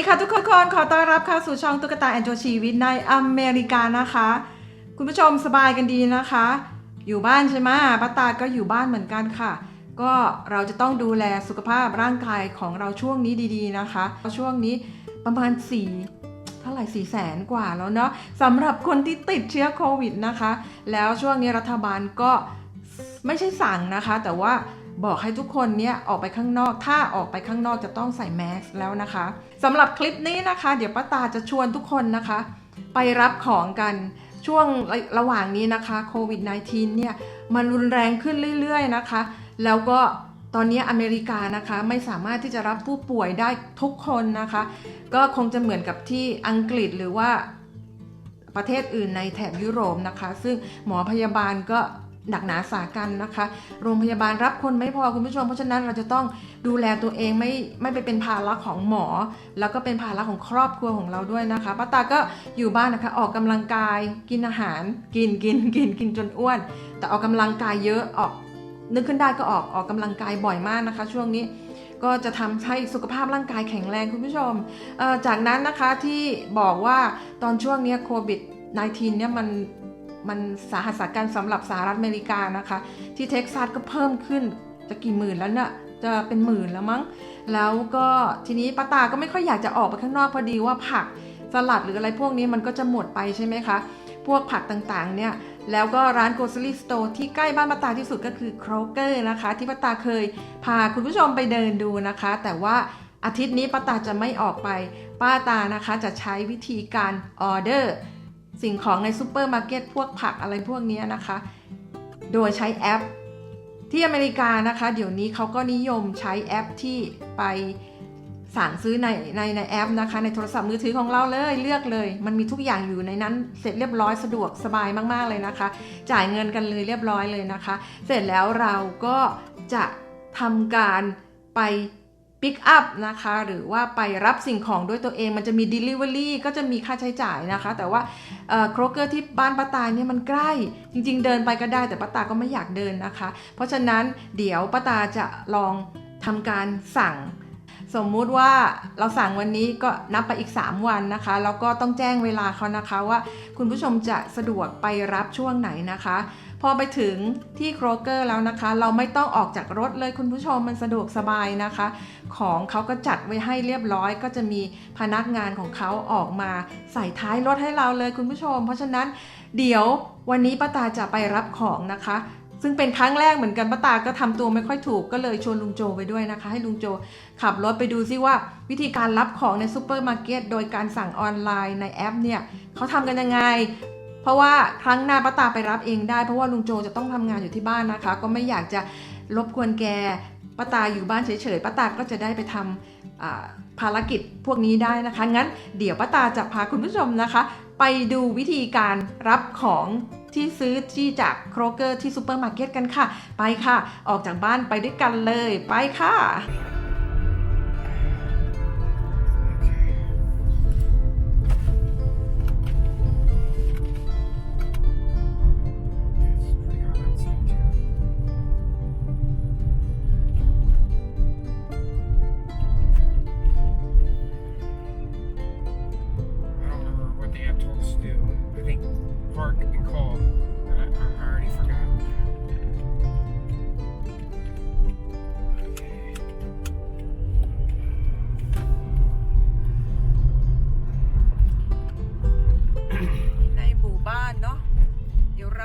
ดีค่ะทุกคนขอต้อนรับเข้าสู่ช่องตุ๊กตาแอนโจชีวิตในอเมริกานะคะ คุณผู้ชมสบายกันดีนะคะ อยู่บ้านใช่ไหมป้าตาก็อยู่บ้านเหมือนกันค่ะ ก็เราจะต้องดูแลสุขภาพร่างกายของเราช่วงนี้ดีๆนะคะ ช่วงนี้ประมาณ4เท่าไหร่สี่แสนกว่าแล้วเนาะสำหรับคนที่ติดเชื้อโควิดนะคะ แล้วช่วงนี้รัฐบาลก็ไม่ใช่สั่งนะคะ แต่ว่า บอกให้ทุกคนเนี่ยออกไปข้างนอก ถ้าออกไปข้างนอกจะต้องใส่แมสแล้วนะคะสำหรับคลิปนี้นะคะ เดี๋ยวป้าตาจะชวนทุกคนนะคะ ไปรับของกันช่วงระระหว่างนี้นะคะโควิด -19 เนี่ยมันรุนแรงขึ้นเรื่อยๆนะคะ แล้วก็ตอนนี้อเมริกานะคะไม่สามารถที่จะรับผู้ป่วยได้ทุกคนนะคะ ก็คงจะเหมือนกับที่อังกฤษหรือว่าประเทศอื่นในแถบยุโรปนะคะ ซึ่งหมอพยาบาลก็ หนักหนาสากันนะคะ โรงพยาบาลรับคนไม่พอคุณผู้ชม เพราะฉะนั้นเราจะต้องดูแลตัวเองไม่ไม่ไปเป็นภาระของหมอ แล้วก็เป็นภาระของครอบครัวของเราด้วยนะคะป้าตาก็อยู่บ้านนะคะออกกำลังกายกินอาหาร กินกินกินกินจนอ้วน แต่ออกกำลังกายเยอะออกนึกขึ้นได้ก็ออกออกกำลังกายบ่อยมากนะคะ ช่วงนี้ก็จะทำให้สุขภาพร่างกายแข็งแรงคุณผู้ชม จากนั้นนะคะที่บอกว่าตอนช่วงนี้โควิด -19 เนี่ยมัน มันสาหัสสากันสำหรับสหรัฐอเมริกานะคะ ที่เท็กซัสก็เพิ่มขึ้นจะกี่หมื่นแล้วเนี่ยจะเป็นหมื่นแล้วมั้ง แล้วก็ทีนี้ป้าตาก็ไม่ค่อยอยากจะออกไปข้างนอกพอดีว่าผักสลัดหรืออะไรพวกนี้มันก็จะหมดไปใช่ไหมคะ พวกผักต่างๆเนี่ย แล้วก็ร้าน grocery store ที่ใกล้บ้านป้าตาที่สุดก็คือ Kroger นะคะ ที่ป้าตาเคยพาคุณผู้ชมไปเดินดูนะคะ แต่ว่าอาทิตย์นี้ป้าตาจะไม่ออกไป ป้าตานะคะจะใช้วิธีการออเดอร์ สิ่งของในซูเปอร์มาร์เก็ตพวกผักอะไรพวกนี้นะคะ โดยใช้แอป ที่อเมริกานะคะ เดี๋ยวนี้เขาก็นิยมใช้แอปที่ไปสั่งซื้อในในในแอปนะคะ ในโทรศัพท์มือถือของเราเลยเลือกเลย มันมีทุกอย่างอยู่ในนั้นเสร็จเรียบร้อยสะดวกสบายมากๆเลยนะคะ จ่ายเงินกันเลยเรียบร้อยเลยนะคะ เสร็จแล้วเราก็จะทำการไป ปิกอัพนะคะ หรือว่าไปรับสิ่งของด้วยตัวเองมันจะมี Delivery ก็จะมีค่าใช้จ่ายนะคะ แต่ว่าโครเกอร์ที่บ้านป้าตาเนี่ยมันใกล้ จริง ๆ เดินไปก็ได้แต่ป้าตาก็ไม่อยากเดินนะคะ เพราะฉะนั้นเดี๋ยวป้าตาจะลองทำการสั่งสมมุติว่าเราสั่งวันนี้ก็นับไปอีก 3 วันนะคะ แล้วก็ต้องแจ้งเวลาเขานะคะว่าคุณผู้ชมจะสะดวกไปรับช่วงไหนนะคะ พอไปถึงที่โครเกอร์แล้วนะคะ เราไม่ต้องออกจากรถเลยคุณผู้ชมมันสะดวกสบายนะคะ ของเขาก็จัดไว้ให้เรียบร้อยก็จะมีพนักงานของเขาออกมาใส่ท้ายรถให้เราเลยคุณผู้ชม เพราะฉะนั้นเดี๋ยววันนี้ป้าตาจะไปรับของนะคะซึ่งเป็นครั้งแรกเหมือนกันป้าตาก็ทำตัวไม่ค่อยถูกก็เลยชวนลุงโจไปด้วยนะคะ ให้ลุงโจขับรถไปดูซิว่าวิธีการรับของในซูเปอร์มาร์เก็ตโดยการสั่งออนไลน์ในแอปเนี่ยเขาทำกันยังไง เพราะว่าครั้งหน้าป้าตาไปรับเองได้เพราะว่าลุงโจจะต้องทำงานอยู่ที่บ้านนะคะ ก็ไม่อยากจะรบกวนแกป้าตาอยู่บ้านเฉยๆป้าตาก็จะได้ไปทำอ่าภารกิจพวกนี้ได้นะคะ งั้นเดี๋ยวป้าตาจะพาคุณผู้ชมนะคะ ไปดูวิธีการรับของที่ซื้อที่จากโครเกอร์ที่ซูเปอร์มาร์เก็ตกันค่ะ ไปค่ะ ออกจากบ้านไปด้วยกันเลย ไปค่ะ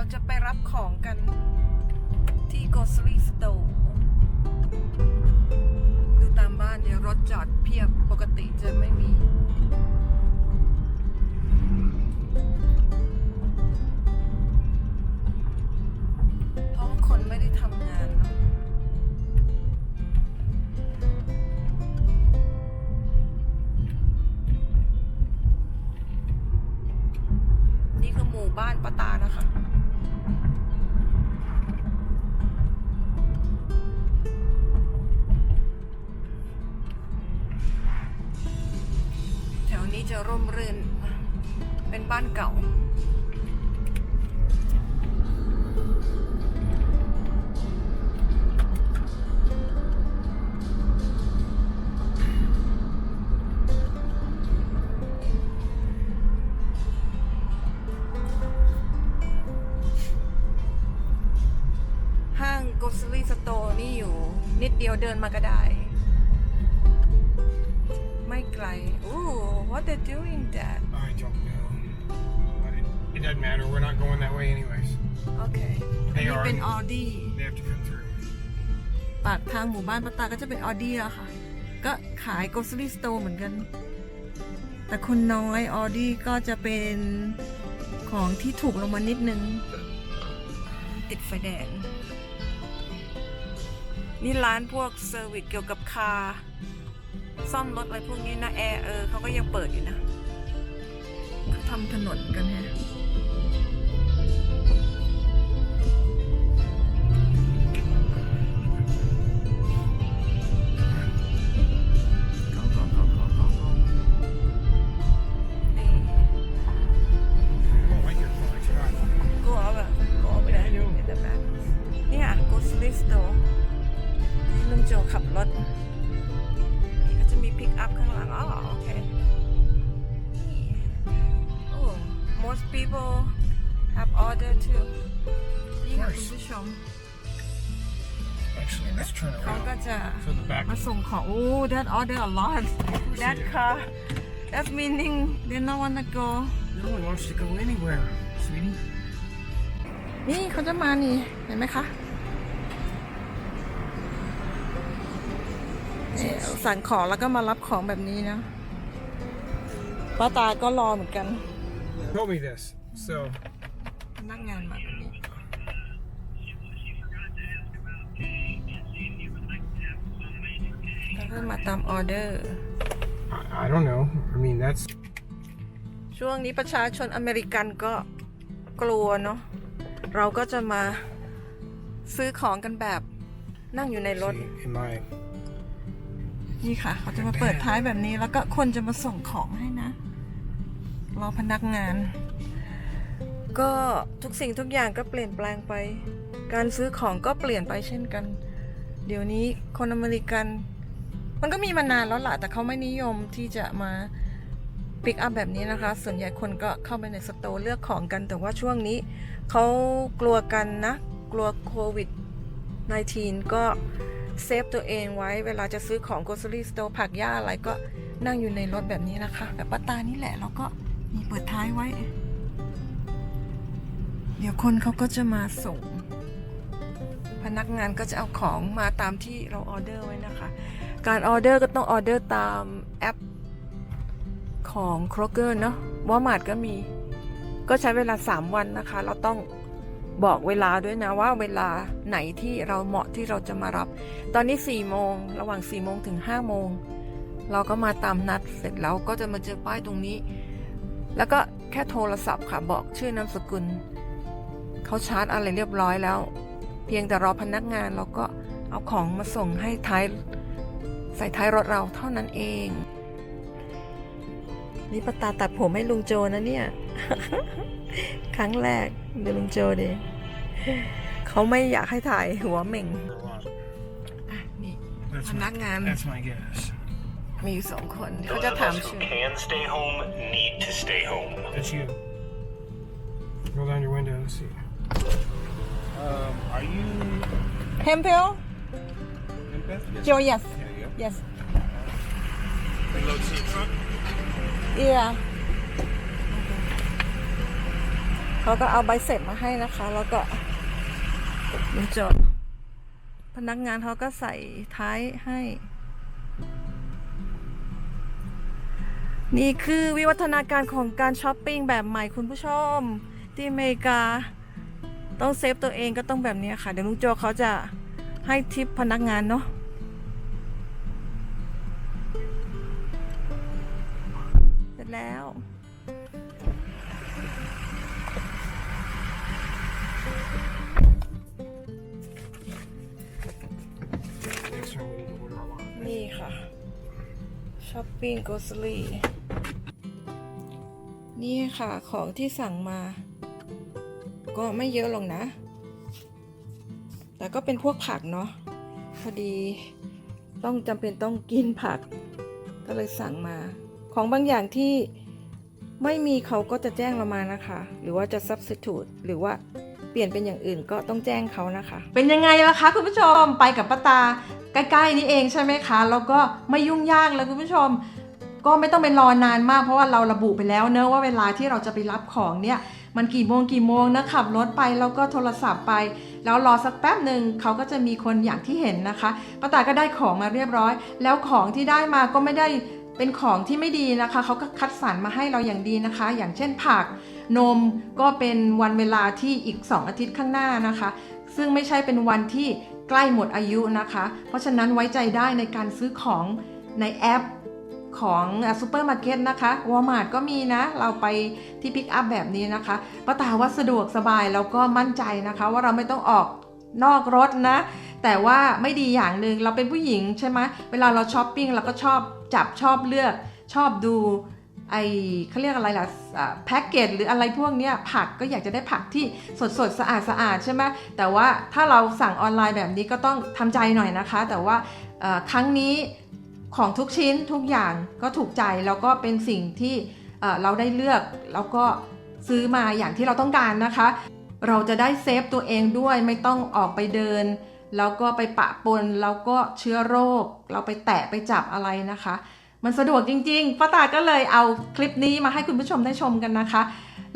เราจะไปรับของกันที่ grocery store ดูตามบ้านเดี๋ยวรถจอดเพียบปกติจะไม่มี เพราะคนไม่ได้ทำงานเนาะ บ้านเก่า ห้างก r o c e r y Store นี่อยู่ นิดเดียวเดินมาก็ได้ ไม่ไกล Ooh, what they're doing, Dad? I don't know. But it, it doesn't matter. We're not going that way anyways. โอเคอัน They นี้ are. เป็น Audi They have to come through. ปากทางหมู่บ้านปะตาก็จะเป็น Audi อะค่ะ ก็ขาย grocery store เหมือนกัน แต่คนน้อย Audi ก็จะเป็นของที่ถูกลงมานิดนึง ติดไฟแดง นี่ร้านพวกเซอร์วิสเกี่ยวกับคาร์ซ่อมรถอะไรพวกนี้นะแอร์เออเขาก็ยังเปิดอยู่นะเขาทำถนนกันฮะ most people have order too นี่ค่ะคุณผู้ชม Actually, let's turn เขาก็ around. จะ So the back. มาส่งของโอ้ that order a lot that car that's meaning they don't wanna go No one wants to go anywhere, sweetie. นี่เขาจะมานี่ เห็นไหมคะนี่สั่งของแล้วก็มารับของแบบนี้นะป้าตาก็รอเหมือนกัน Told me this. So พนักงานมาแบบนี้ แล้วก็มาตามออเดอร์ I, I don't know. I mean, that's ช่วงนี้ประชาชนอเมริกันก็กลัวเนาะ เราก็จะมาซื้อของกันแบบนั่งอยู่ในรถ see, in my นี่ค่ะ เขาจะมาเปิดท้ายแบบนี้แล้วก็คนจะมาส่งของให้นะ รอพนักงาน ก็ทุกสิ่งทุกอย่างก็เปลี่ยนแปลงไป การซื้อของก็เปลี่ยนไปเช่นกัน เดี๋ยวนี้คนอเมริกัน มันก็มีมานานแล้วล่ะ แต่เขาไม่นิยมที่จะมาปิกอัพแบบนี้นะคะ ส่วนใหญ่คนก็เข้าไปในสโตร์เลือกของกัน แต่ว่าช่วงนี้เขากลัวกันนะ กลัวโควิด 19 ก็เซฟตัวเองไว้เวลาจะซื้อของ grocery store ผักหญ้าอะไรก็นั่งอยู่ในรถแบบนี้นะคะ แบบป้าตานี่แหละแล้วก็ มีเปิดท้ายไว้ เดี๋ยวคนเขาก็จะมาส่ง พนักงานก็จะเอาของมาตามที่เราออเดอร์ไว้นะคะ การออเดอร์ก็ต้องออเดอร์ตามแอปของ Kroger เนาะวอลมาร์ทก็มี ก็ใช้เวลา 3 วันนะคะ เราต้องบอกเวลาด้วยนะว่าเวลาไหนที่เราเหมาะที่เราจะมารับ ตอนนี้4โมงระหว่าง4โมงถึง5โมงเราก็มาตามนัดเสร็จแล้วก็จะมาเจอป้ายตรงนี้ แล้วก็แค่โทรศัพท์ค่ะบอกชื่อนามสกุล เขาชาร์จอะไรเรียบร้อยแล้ว เพียงแต่รอพนักงานเราก็เอาของมาส่งให้ท้ายใส่ท้ายรถเราเท่านั้นเอง นี่ปาตาตัดผมให้ลุงโจนะเนี่ย ครั้งแรกเดี๋ยวลุงโจเดเขาไม่อยากให้ถ่ายหัวเหม่ง for a lot. อะนี่ That's พนัก my, งาน that's my guess. มีอยู่สองคนเขา Those จะ of ถาม us ชื่ who อ can stay home need to stay home. That's you. Roll down your window. Let's see. Um, are you? เฮมเพลโจ yes yes Reload to the front. yeah เขาก็เอาใบเสร็จมาให้นะคะ แล้วก็ลุงโจพนักงานเขาก็ใส่ท้ายให้ นี่คือวิวัฒนาการของการช้อปปิ้งแบบใหม่คุณผู้ชม ที่อเมริกาต้องเซฟตัวเองก็ต้องแบบนี้ค่ะ เดี๋ยวลุงโจเขาจะให้ทิปพนักงานเนาะเสร็จแล้ว นี่ค่ะช้อปปิ้งโกสลี นี่ค่ะของที่สั่งมา ก็ไม่เยอะหรอกนะ แต่ก็เป็นพวกผักเนาะพอดีต้องจำเป็นต้องกินผัก ก็เลยสั่งมา ของบางอย่างที่ไม่มีเขาก็จะแจ้งเรามานะคะ หรือว่าจะ substitute หรือว่าเปลี่ยนเป็นอย่างอื่นก็ต้องแจ้งเขานะคะ เป็นยังไงล่ะคะคุณผู้ชมไปกับป้าตาใกล้ๆนี่เองใช่ไหมคะ แล้วก็ไม่ยุ่งยากเลยคุณผู้ชม ก็ไม่ต้องไปรอนานมากเพราะว่าเราระบุไปแล้วเนอะว่าเวลาที่เราจะไปรับของเนี่ยมันกี่โมงกี่โมงนะขับรถไปแล้วก็โทรศัพท์ไป แล้วรอสักแป๊บหนึ่งเขาก็จะมีคนอย่างที่เห็นนะคะป้าตาก็ได้ของมาเรียบร้อย แล้วของที่ได้มาก็ไม่ได้เป็นของที่ไม่ดีนะคะเขาก็คัดสรรมาให้เราอย่างดีนะคะ อย่างเช่นผักนมก็เป็นวันเวลาที่อีก 2 อาทิตย์ข้างหน้านะคะ ซึ่งไม่ใช่เป็นวันที่ใกล้หมดอายุนะคะ เพราะฉะนั้นไว้ใจได้ในการซื้อของในแอป ของซูเปอร์มาร์เก็ตนะคะวอลมาร์ทก็มีนะ เราไปที่พิกอัพแบบนี้นะคะป้าตาว่าสะดวกสบายแล้วก็มั่นใจนะคะ ว่าเราไม่ต้องออกนอกรถนะ แต่ว่าไม่ดีอย่างหนึ่งเราเป็นผู้หญิงใช่ไหมเวลาเราช้อปปิ้งเราก็ชอบจับชอบเลือกชอบดูไอเขาเรียกอะไรล่ะแพ็กเกจหรืออะไรพวกนี้ผักก็อยากจะได้ผักที่สดสดสะอาดสะอาดใช่ไหมแต่ว่าถ้าเราสั่งออนไลน์แบบนี้ก็ต้องทำใจหน่อยนะคะ แต่ว่าครั้งนี้ ของทุกชิ้นทุกอย่างก็ถูกใจแล้วก็เป็นสิ่งที่เราได้เลือกแล้วก็ซื้อมาอย่างที่เราต้องการนะคะ เราจะได้เซฟตัวเองด้วยไม่ต้องออกไปเดิน แล้วก็ไปปะปนแล้วก็เชื้อโรค เราไปแตะไปจับอะไรนะคะ มันสะดวกจริงๆป้าตาก็เลยเอาคลิปนี้มาให้คุณผู้ชมได้ชมกันนะคะ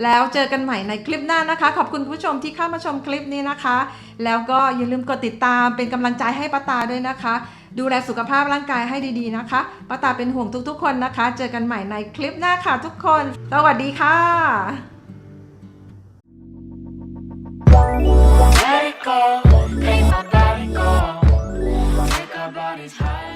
แล้วเจอกันใหม่ในคลิปหน้านะคะ ขอบคุณคุณผู้ชมที่เข้ามาชมคลิปนี้นะคะ แล้วก็อย่าลืมกดติดตามเป็นกำลังใจให้ป้าตาด้วยนะคะ ดูแลสุขภาพร่างกายให้ดีๆนะคะป้าตาเป็นห่วงทุกๆ คนนะคะ เจอกันใหม่ในคลิปหน้าค่ะทุกคน สวัสดีค่ะ Let it go, make my body go. Take our bodies high.